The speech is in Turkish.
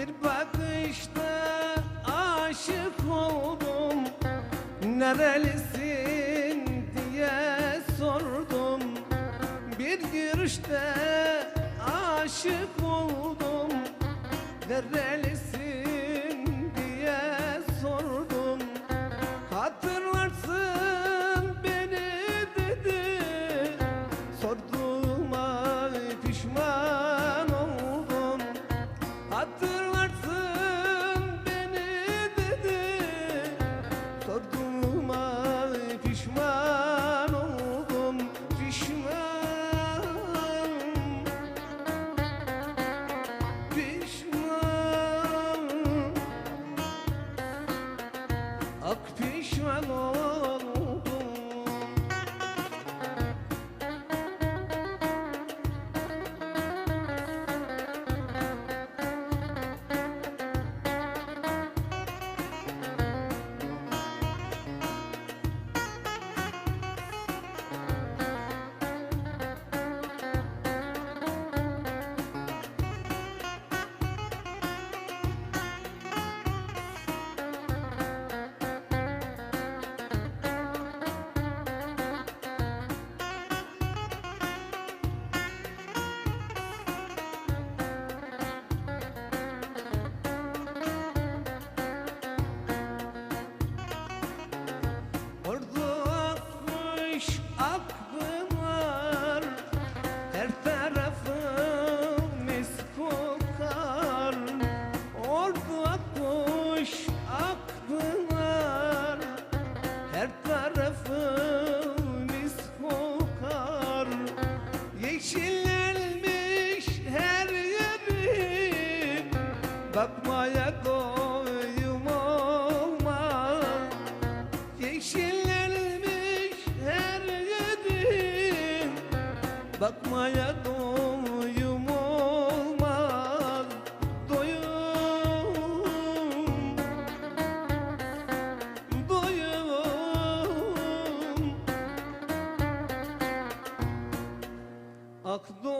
Bir bakışta aşık oldum. Nerelisin diye sordum. Bir görüşte aşık oldum. Nerelisin? amor. Bakmaya doyum olmaz Doyum Doyum. Ak doyum